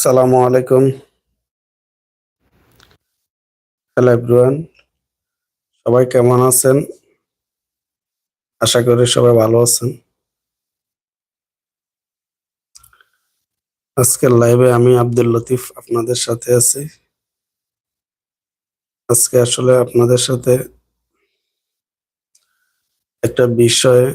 সালামু আলাইকুম। Hello everyone সবাই কেমন আছেন? আশা করি সবাই ভালো আছেন। আজকের লাইভে আমি আব্দুল লতিফ আপনাদের সাথে আছি। আজকে আসলে আপনাদের সাথে একটা বিষয়ে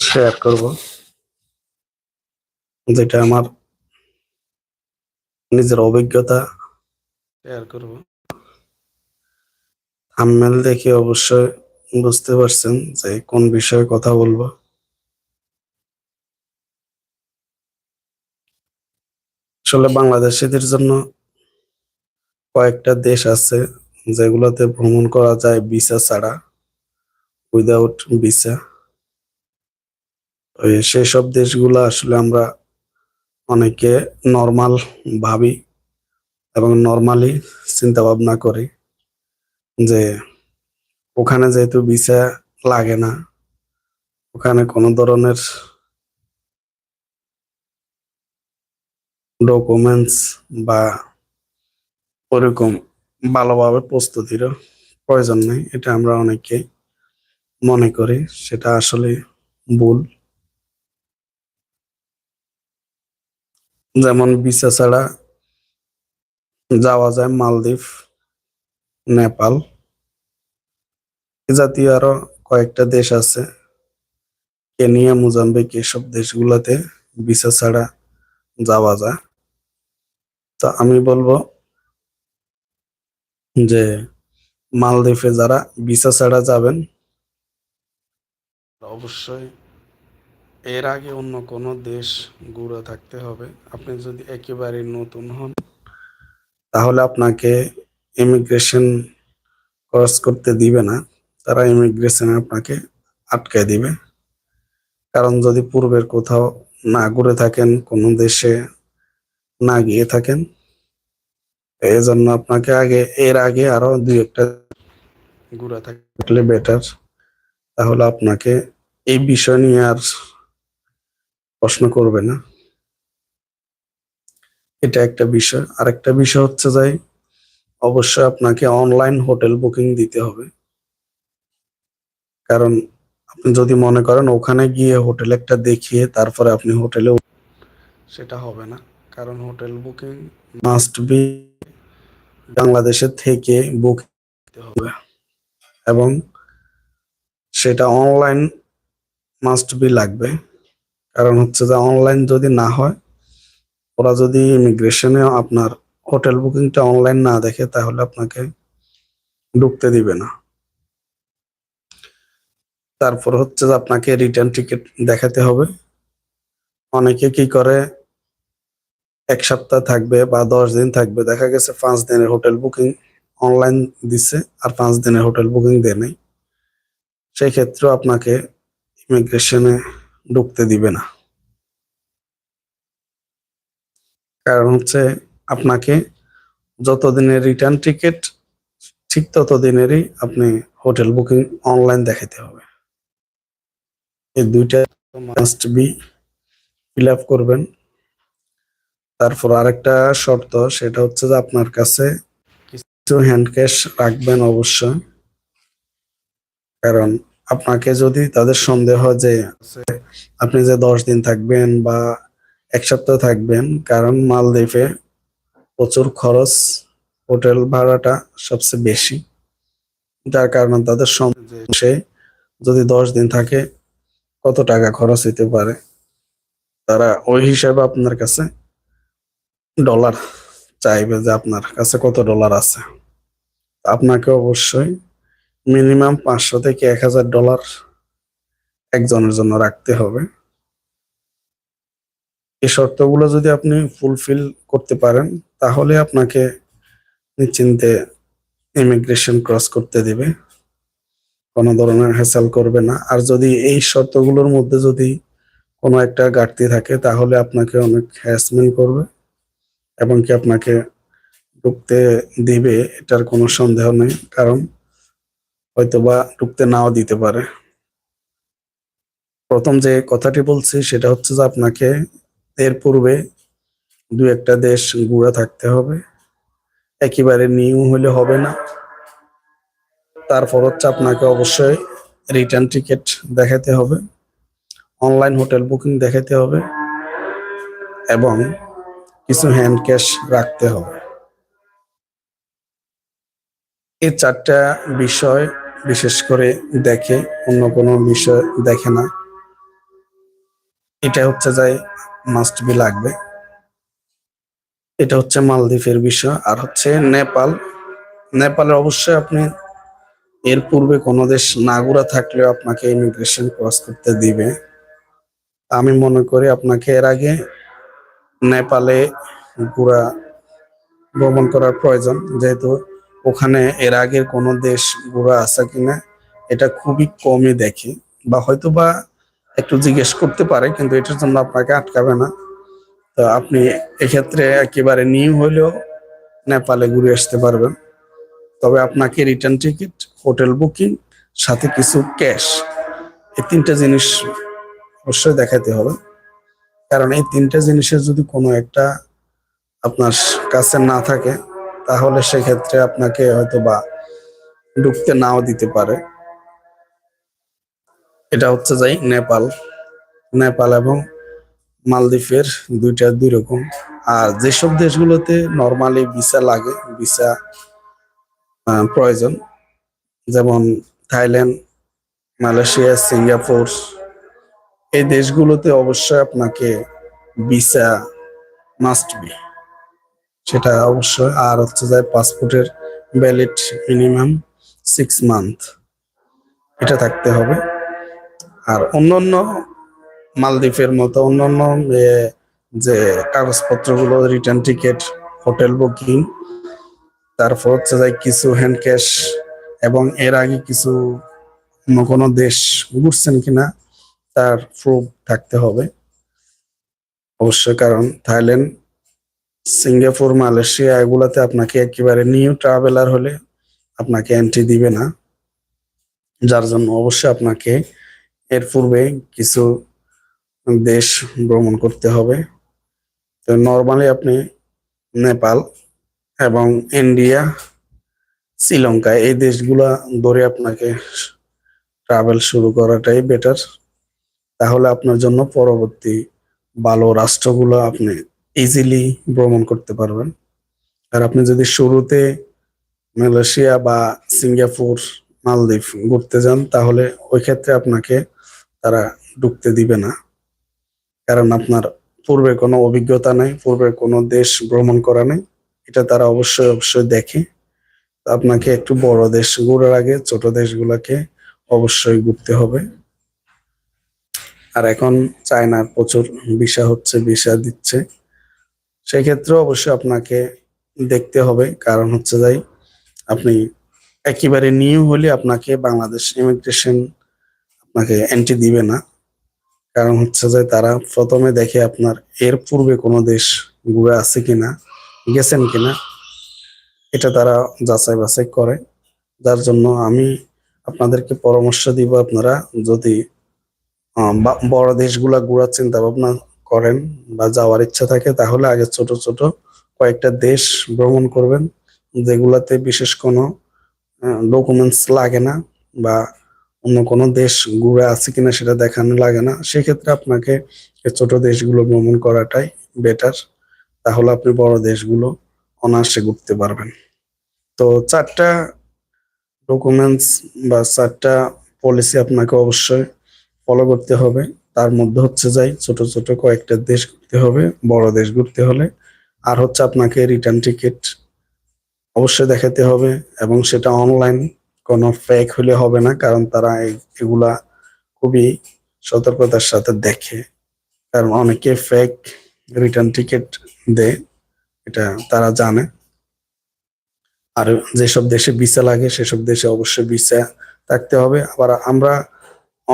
শেয়ার করব, যেটা আমার নিজের অভিজ্ঞতা শেয়ার করব। থাম্বনেল দেখে অবশ্যই বুঝতে পারছেন যে কোন বিষয়ে কথা বলব। আসলে বাংলাদেশিদের জন্য কয়েকটা দেশ আছে যেগুলোতে ভ্রমণ করা যায় ভিসা ছাড়া উইদাউট ভিসা সেই সব দেশগুলো আসলে আমরা অনেকে নর্মাল ভাবি এবং নর্মালি চিন্তা ভাবনা করি যে ওখানে যেহেতু ভিসা লাগে না, ওখানে কোনো ধরনের ডকুমেন্টস বা ওরকম ভালোভাবে প্রস্তুতিরও প্রয়োজন নেই, এটা আমরা অনেকে মনে করি, সেটা আসলে ভুল। যেমন ভিসা ছাড়া যাওয়া যায় মালদ্বীপ, নেপাল। জাতীয় আরও কয়েকটা দেশ আছে, কেনিয়া, মোজাম্বিক, এসব দেশগুলোতে ভিসা ছাড়া যাওয়া যায়। তো আমি বলব যে মালদ্বীপে যারা ভিসা ছাড়া যাবেন অবশ্যই এর আগে অন্য কোনো দেশ ঘুরে থাকতে হবে। আপনি যদি একেবারে নতুন হন, তাহলে আপনাকে ইমিগ্রেশন ক্রস করতে দিবে না। তারা ইমিগ্রেশনে আপনাকে আটকে দিবে। কারণ যদি পূর্বের কোথাও না ঘুরে থাকেন, কোনো দেশে না গিয়ে থাকেন এই জন্য আপনাকে আগে, এর আগে আরও দুই একটা ঘুরে থাকলে বেটার তাহলে আপনাকে এই বিষয় নিয়ে আর প্রশ্ন করবে না। এটা একটা বিষয়। আরেকটা বিষয় হচ্ছে যাই অবশ্যই আপনাকে অনলাইন হোটেল বুকিং দিতে হবে। কারণ আপনি যদি মনে করেন ওখানে গিয়ে হোটেল একটা দেখিয়ে তারপরে আপনি হোটেলে সেটা হবে না। কারণ হোটেল বুকিং মাস্ট বি বাংলাদেশে থেকে বুক হবে। এবং সেটা অনলাইন মাস্ট বি লাগবে। কারণ হচ্ছে যে অনলাইন যদি না হয়, ওরা যদি ইমিগ্রেশনে আপনার হোটেল বুকিংটা অনলাইন না দেখে, তাহলে আপনাকে ঢুকতে দিবে না। তারপর হচ্ছে যে আপনাকে রিটার্ন টিকিট দেখাতে হবে। অনেকে কি করে, এক সপ্তাহ থাকবে বা দশ দিন থাকবে, দেখা গেছে পাঁচ দিনের হোটেল বুকিং অনলাইন দিচ্ছে আর পাঁচ দিনের হোটেল বুকিং দেয় নাই। সেই ক্ষেত্রেও আপনাকে ইমিগ্রেশনে ঢুকতে দিবে না। কারণ হচ্ছে আপনাকে যতদিনের রিটার্ন টিকিট ঠিক ততদিনেরই আপনি হোটেল বুকিং অনলাইন দেখাতে হবে। এই দুইটা মাস্ট বি ফিল আপ করবেন। তারপর আরেকটা শর্ত, সেটা হচ্ছে যে আপনার কাছে কিছু হ্যান্ড ক্যাশ রাখবেন অবশ্যই। কারণ আপনাকে যদি তাদের সন্দেহ যে আপনি যে দশ দিন থাকবেন বা এক সপ্তাহ থাকবেন, কারণ মালদ্বীপে প্রচুর খরচ, হোটেল ভাড়াটা সবচেয়ে বেশি। যার কারণে তাদের সে যদি দশ দিন থাকে, কত টাকা খরচ হইতে পারে? তারা ওই হিসাবে আপনার কাছে ডলার চাইবে যে আপনার কাছে কত ডলার আছে। আপনাকে অবশ্যই মিনিমাম পাঁচশো থেকে এক হাজার ডলার একজনের জন্য রাখতে হবে। এই শর্তগুলো যদি আপনি ফুলফিল করতে পারেন, তাহলে আপনাকে নিশ্চিন্তে ইমিগ্রেশন ক্রস করতে দিবে। কোনো ধরনের হ্যাসেল করবে না। আর যদি এই শর্তগুলোর মধ্যে যদি কোনো একটা ঘাটতি থাকে, তাহলে আপনাকে অনেক হ্যারাসমেন্ট করবে এবং কি আপনাকে ঢুকতে দিবে, এটার কোনো সন্দেহ নেই। কারণ হয়তোবা ঢুকতে নাও দিতে পারে। প্রথম যে কথাটি বলছি, সেটা হচ্ছে যে আপনাকে এর পূর্বে দু একটা দেশ ঘুরে থাকতে হবে। একেবারে নিউ হলে হবে না। তারপর হচ্ছে আপনাকে অবশ্যই রিটার্ন টিকিট দেখাতে হবে। অনলাইন হোটেল বুকিং দেখাতে হবে এবং কিছু হ্যান্ড ক্যাশ রাখতে হবে। এই চারটা বিষয় বিশেষ করে দেখে, অন্য কোনো বিষয় দেখে না। এটা হচ্ছে যাই মাস্ট বি লাগবে। এটা হচ্ছে মালদ্বীপের বিষয়। আর হচ্ছে নেপাল। নেপালে অবশ্যই আপনি এর পূর্বে কোনো দেশ না ঘোরা থাকলেও আপনাকে ইমিগ্রেশন ক্রস করতে দিবে। আমি মনে করি আপনাকে এর আগে নেপালে ঘোরা ভ্রমণ করার প্রয়োজন, যেহেতু ওখানে এর আগের কোনো দেশ ঘোরা আছে কিনা, এটা খুবই কমই দেখে বা হয়তো বা একটু জিজ্ঞেস করতে পারে, কিন্তু এটার জন্য আপনাকে আটকাবে না। তো আপনি এক্ষেত্রে একেবারে নিউ হলেও নেপালে ঘুরে আসতে পারবেন। তবে আপনাকে রিটার্ন টিকিট হোটেল বুকিং সাথে কিছু ক্যাশ এই তিনটা জিনিস অবশ্যই দেখাতে হবে। কারণ এই তিনটা জিনিসের যদি কোনো একটা আপনার কাছে না থাকে তাহলে সেক্ষেত্রে আপনাকে হয়তো বা ঢুকতে নাও দিতে পারে। এটা হচ্ছে যাই নেপাল। নেপাল এবং মালদ্বীপের দুইটা দুই রকম। আর যেসব দেশগুলোতে নর্মালি ভিসা লাগে ভিসা প্রয়োজন, যেমন থাইল্যান্ড, মালয়েশিয়া, সিঙ্গাপুর, এই দেশগুলোতে অবশ্যই আপনাকে ভিসা মাস্ট বি সেটা অবশ্যই। আর হচ্ছে যে পাসপোর্টের ভ্যালিড মিনিমাম সিক্স মান্থ এটা থাকতে হবে। আর অন্যান্য মালদ্বীপের মতো অন্যান্য যে কাগজপত্রগুলো রিটার্ন টিকিট হোটেল বুকিং তারপর হচ্ছে যে কিছু হ্যান্ড ক্যাশ এবং এর আগে কিছু অন্য কোনো দেশ ঘুরছেন কিনা, তার প্রুফ থাকতে হবে। অবশ্যই, কারণ থাইল্যান্ড সিঙ্গাপুর, মালয়েশিয়া, এগুলাতে আপনাকে একেবারে নিউ ট্রাভেলার হলে আপনাকে এন্ট্রি দিবে না। যার জন্য অবশ্যই আপনাকে এর পূর্বে কিছু দেশ ভ্রমণ করতে হবে। তো নর্মালি আপনি নেপাল এবং ইন্ডিয়া, শ্রীলঙ্কা এই দেশগুলা ধরে আপনাকে ট্রাভেল শুরু করাটাই বেটার তাহলে আপনার জন্য পরবর্তী ভালো রাষ্ট্রগুলো আপনি ইজিলি ভ্রমণ করতে পারবেন। আর আপনি যদি শুরুতে মালয়েশিয়া বা সিঙ্গাপুর, মালদ্বীপ ঘুরতে যান, তাহলে ওই ক্ষেত্রে আপনাকে তারা ঢুকতে দিবে না। কারণ আপনার পূর্বে কোনো অভিজ্ঞতা নেই, পূর্বে কোনো দেশ ভ্রমণ করা নেই। এটা তারা অবশ্যই অবশ্যই দেখে। আপনাকে একটু বড় দেশ ঘোরার আগে ছোট দেশগুলোকে অবশ্যই ঘুরতে হবে। আর এখন চায়নার প্রচুর ভিসা হচ্ছে, ভিসা দিচ্ছে। সেক্ষেত্রে অবশ্যই আপনাকে দেখতে হবে। কারণ হচ্ছে যাই আপনি একেবারে নিউ হলে আপনাকে বাংলাদেশ ইমিগ্রেশন আপনাকে এন্ট্রি দিবে না। কারণ হচ্ছে যে, তারা প্রথমে দেখে আপনার এর পূর্বে কোনো দেশ ঘুরে আছে কিনা, গেছেন কিনা, এটা তারা যাচাই বাছাই করে। যার জন্য আমি আপনাদেরকে পরামর্শ দিব আপনারা যদি বড় দেশগুলা ঘোরার চিন্তা ভাবনা করেন বা যাওয়ার ইচ্ছা থাকে, তাহলে আগে ছোট ছোট কয়েকটা দেশ ভ্রমণ করবেন, যেগুলাতে বিশেষ কোনো ডকুমেন্টস লাগে না বা অন্য কোনো দেশ ঘুরে আছে কিনা সেটা দেখানো লাগে না। সেক্ষেত্রে আপনাকে ছোট দেশগুলো ভ্রমণ করাটাই বেটার তাহলে আপনি বড় দেশগুলো অনায়াসে ঘুরতে পারবেন। তো চারটা ডকুমেন্টস বা চারটা পলিসি আপনাকে অবশ্যই ফলো করতে হবে। তার মধ্যে হচ্ছে যাই, ছোট ছোট কয়েকটা দেশ ঘুরতে হবে, বড় দেশ ঘুরতে হলে। আর হচ্ছে আপনাকে রিটার্ন টিকিট অবশ্যই দেখাতে হবে এবং সেটা অনলাইন কোনো ফেক হলে হবে না, কারণ তারা এগুলা খুবই সতর্কতার সাথে দেখে। কারণ অনেকে ফেক রিটার্ন টিকিট দেয়, এটা তারা জানে। আর যেসব দেশে ভিসা লাগে, সেসব দেশে অবশ্যই ভিসা থাকতে হবে। আবার আমরা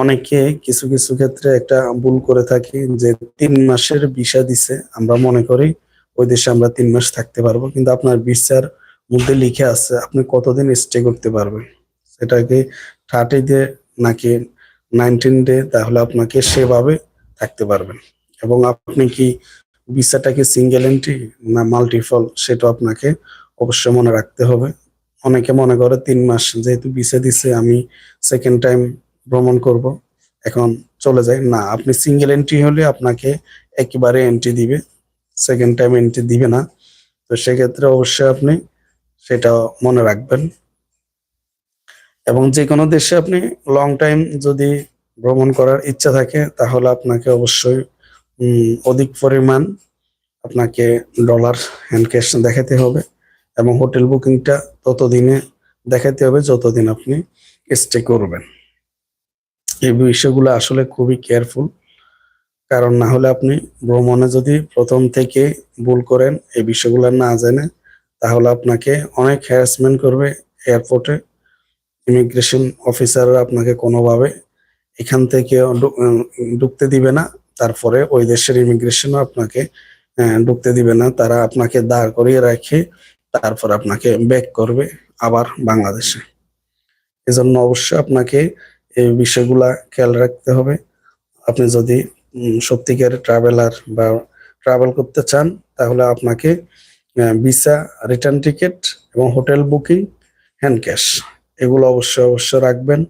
অনেকে কিছু কিছু ক্ষেত্রে একটা ভুল করে থাকি যে তিন মাসের ভিসা দিছে। আমরা মনে করি ওই দেশে আমরা তিন মাস থাকতে পারব। কিন্তু আপনার ভিসার মধ্যে লিখে আছে, আপনি কতদিন স্টে করতে পারবেন? সেটাকে থার্টি ডে নাকি নাইনটিন ডে তাহলে আপনাকে সেভাবে থাকতে পারবেন এবং আপনি কি ভিসাটা কি সিঙ্গেল এন্ট্রি না মাল্টিফল সেটা আপনাকে অবশ্যই মনে রাখতে হবে। অনেকে মনে করে তিন মাস যেহেতু ভিসা দিছে, আমি সেকেন্ড টাইম ভ্রমণ করব। এখন চলে যাই। না, আপনি সিঙ্গেল এন্ট্রি হলে আপনাকে একেবারে এন্ট্রি দিবে। সেকেন্ড টাইম এন্ট্রি দিবে না। তো সেক্ষেত্রে অবশ্যই আপনি সেটা মনে রাখবেন। এবং যে কোনো দেশে আপনি লং টাইম যদি ভ্রমণ করার ইচ্ছা থাকে, তাহলে আপনাকে অবশ্যই অধিক পরিমাণ আপনাকে ডলার হ্যান্ড ক্যাশ দেখাতে হবে এবং হোটেল বুকিংটা ততদিনে দেখাতে হবে, যতদিন আপনি স্টে করবেন। এই বিষয়গুলো আসলে খুবই কেয়ারফুল কারণ না হলে আপনি ভ্রমণে যদি প্রথম থেকে ভুল করেন, এই বিষয়গুলো না জেনে, তাহলে আপনাকে অনেক হ্যারাসমেন্ট করবে এয়ারপোর্টে ইমিগ্রেশন অফিসাররা আপনাকে কোনোভাবে এখান থেকে ঢুকতে দিবে না। তারপরে ওই দেশের ইমিগ্রেশনও আপনাকে ঢুকতে দিবে না। তারা আপনাকে দাঁড় করিয়ে রাখে তারপর আপনাকে ব্যাক করবে আবার বাংলাদেশে। এজন্য অবশ্যই আপনাকে এই বিষয়গুলা খেয়াল রাখতে হবে। আপনি যদি সত্যিকার ট্রাভেলার বা ট্রাভেল করতে চান, তাহলে আপনাকে ভিসা রিটার্ন টিকিট এবং হোটেল বুকিং হ্যান্ড ক্যাশ এগুলো অবশ্যই অবশ্যই রাখবেন।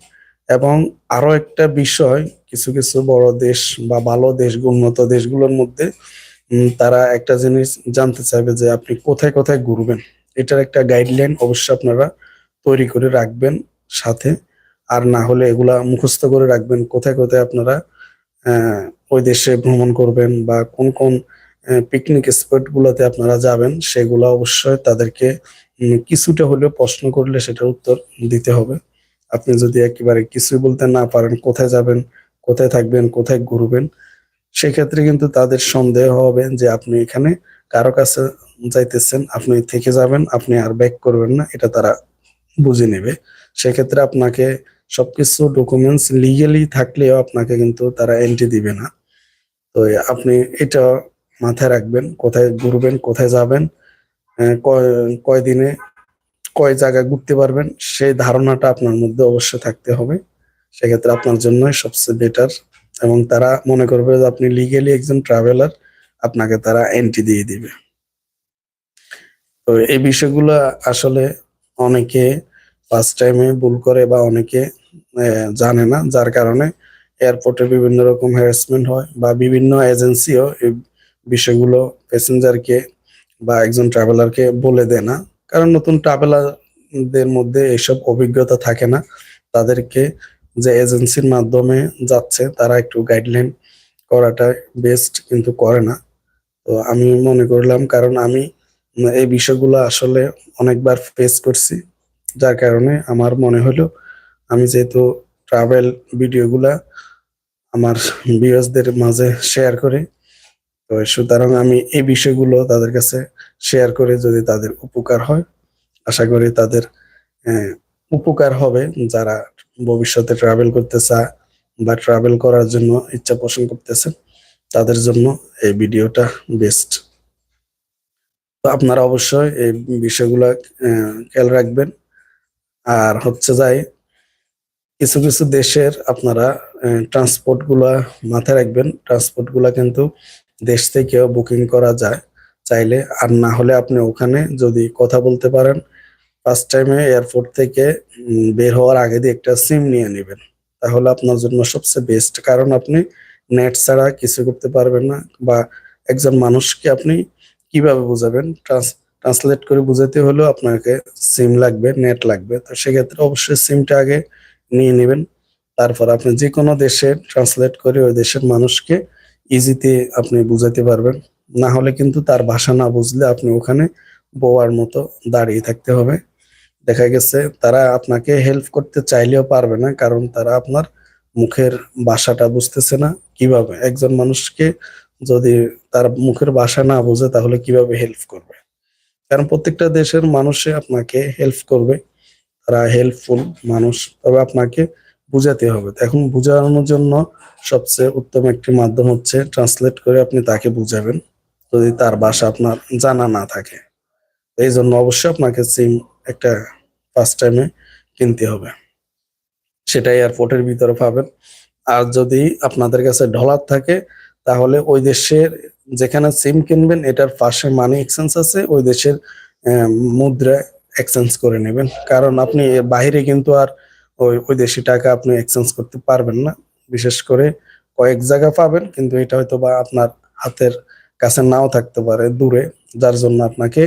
এবং আরও একটা বিষয়, কিছু কিছু বড় দেশ বা ভালো দেশ, উন্নত দেশগুলোর মধ্যে তারা একটা জিনিস জানতে চাইবে যে আপনি কোথায় কোথায় ঘুরবেন। এটার একটা গাইডলাইন অবশ্যই আপনারা তৈরি করে রাখবেন সাথে। আর না হলে এগুলা মুখস্থ করে রাখবেন। কোথায় কোথায় আপনারা ওই দেশে ভ্রমণ করবেন বা কোন কোন পিকনিক স্পট গুলোতে আপনারা যাবেন, সেগুলো অবশ্যই তাদেরকে কিছুটা হলেও প্রশ্ন করলে সেটার উত্তর দিতে হবে। আপনি যদি একেবারে কিছুই বলতে না পারেন, কোথায় যাবেন, কোথায় থাকবেন, কোথায় ঘুরবেন, সেক্ষেত্রে কিন্তু তাদের সন্দেহ হবে যে আপনি এখানে কারও কাছে যাইতেছেন, আপনি থেকে যাবেন, আপনি আর ব্যাক করবেন না, এটা তারা বুঝে নেবে। সেক্ষেত্রে আপনাকে সবকিছু ডকুমেন্টস লিগেলি থাকলেও আপনাকে কিন্তু তারা এন্ট্রি দিবে না। তো আপনি এটা মাথায় রাখবেন, কোথায় ঘুরবেন, কোথায় যাবেন কয়- কয়দিনে কয় জায়গায় ঘুরতে পারবেন, সেই ধারণাটা আপনার মধ্যে অবশ্যই থাকতে হবে। সেক্ষেত্রে আপনার জন্যই সবচেয়ে বেটার এবং তারা মনে করবে যে আপনি লিগেলি একজন ট্রাভেলার আপনাকে তারা এন্ট্রি দিয়ে দিবে। তো এই বিষয়গুলো আসলে অনেকে ফার্স্ট টাইমে ভুল করে বা অনেকে জানে না, যার কারণে এয়ারপোর্টে বিভিন্ন রকম হ্যারাসমেন্ট হয় বা বিভিন্ন এজেন্সিও এই বিষয়গুলো প্যাসেঞ্জারকে বা একজন ট্রাভেলারকে বলে দেয় না। কারণ নতুন ট্রাভেলারদের মধ্যে এসব অভিজ্ঞতা থাকে না। তাদেরকে যে এজেন্সির মাধ্যমে যাচ্ছে, তারা একটু গাইডলাইন করাটা বেস্ট কিন্তু করে না। তো আমি মনে করলাম, কারণ আমি এই বিষয়গুলো আসলে অনেকবার ফেস করছি। যার কারণে আমার মনে হলো, আমি যেহেতু ট্রাভেল ভিডিওগুলা আমার ভিউয়ার্সদের মাঝে শেয়ার করি, তো সুতরাং আমি এই বিষয়গুলো তাদের কাছে শেয়ার করে যদি তাদের উপকার হয়, আশা করি তাদের উপকার হবে। যারা ভবিষ্যতে ট্রাভেল করতে চায় বা ট্রাভেল করার জন্য ইচ্ছা পোষণ করতেছে, তাদের জন্য এই ভিডিওটা বেস্ট তো আপনারা অবশ্যই এই বিষয়গুলো খেয়াল রাখবেন। আর হচ্ছে যাই, কিছু কিছু দেশের আপনারা ট্রান্সপোর্টগুলা মাথায় রাখবেন। ট্রান্সপোর্টগুলা কিন্তু দেশ থেকেও বুকিং করা যায়। চাইলে আর না হলে আপনি ওখানে যদি কথা বলতে পারেন ফার্স্ট টাইমে এয়ারপোর্ট থেকে বের হওয়ার আগে দিয়ে একটা সিম নিয়ে নেবেন। তাহলে আপনার জন্য সবচেয়ে বেস্ট কারণ আপনি নেট ছাড়া কিছু করতে পারবেন না বা একজন মানুষকে আপনি কীভাবে বুঝাবেন? ট্রান্সলেট করে বুঝাতে হলেও আপনাকে সিম লাগবে নেট লাগবে। তো সেক্ষেত্রে অবশ্যই সিমটা আগে নিয়ে নেবেন। তারপর আপনি যে কোনো দেশে ট্রান্সলেট করে ওই দেশের মানুষকে ইজিতে আপনি বুঝাতে পারবেন। না হলে কিন্তু তার ভাষা না বুঝলে আপনি ওখানে বোয়ার মতো দাঁড়িয়ে থাকতে হবে। দেখা গেছে তারা আপনাকে হেল্প করতে চাইলেও পারবে না, কারণ তারা আপনার মুখের ভাষাটা বুঝতেছে না। কীভাবে? একজন মানুষকে যদি তার মুখের ভাষা না বোঝে, তাহলে কীভাবে হেল্প করবে? কারণ প্রত্যেকটা দেশের মানুষে আপনাকে হেল্প করবে। তারা হেল্পফুল মানুষ, তবে আপনাকে বুঝাতে হবে। এখন বোঝানোর জন্য সবচেয়ে উত্তম একটি মাধ্যম হচ্ছে ট্রান্সলেট করে আপনি তাকে বুঝাবেন, যদি তার ভাষা আপনার জানা না থাকে। এই জন্য অবশ্যই আপনাকে সিম একটা ফার্স্ট টাইমে কিনতে হবে। সেটা এয়ারপোর্টের ভিতরে পাবেন। আর যদি আপনাদের কাছে ডলার থাকে তাহলে ওই দেশের যেখানে সিম কিনবেন, এটার পাশে মানি এক্সচেঞ্জ আছে, ওই দেশের মুদ্রা এক্সচেঞ্জ করে নেবেন। কারণ আপনি বাইরে কিন্তু আর ওই ওই দেশি টাকা আপনি এক্সচেঞ্জ করতে পারবেন না। বিশেষ করে কয়েক জায়গা পাবেন, কিন্তু এটা হয়তো বা আপনার হাতের কাছে নাও থাকতে পারে দূরে। যার জন্য আপনাকে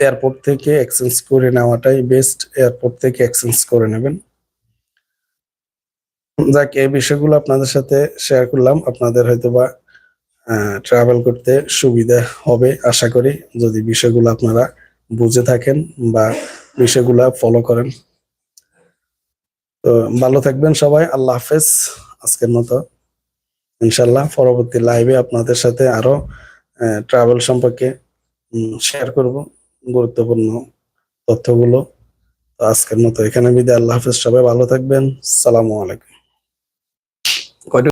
এয়ারপোর্ট থেকে এক্সচেঞ্জ করে নেওয়াটাই বেস্ট এয়ারপোর্ট থেকে এক্সচেঞ্জ করে নেবেন। যাক, এই বিষয়গুলো আপনাদের সাথে শেয়ার করলাম। আপনাদের হয়তো বা ট্রাভেল করতে সুবিধা হবে, আশা করি। যদি বিষয়গুলো আপনারা বুঝে থাকেন বা বিষয়গুলো ফলো করেন। তো ভালো থাকবেন সবাই, আল্লাহ হাফেজ। আজকের মতো ইনশাল্লাহ পরবর্তী লাইভে আপনাদের সাথে আরও ট্রাভেল সম্পর্কে শেয়ার করব গুরুত্বপূর্ণ তথ্যগুলো। তো আজকের মতো এখানে বিদায়, আল্লাহ হাফেজ। সবাই ভালো থাকবেন। সালামু আলাইকুম।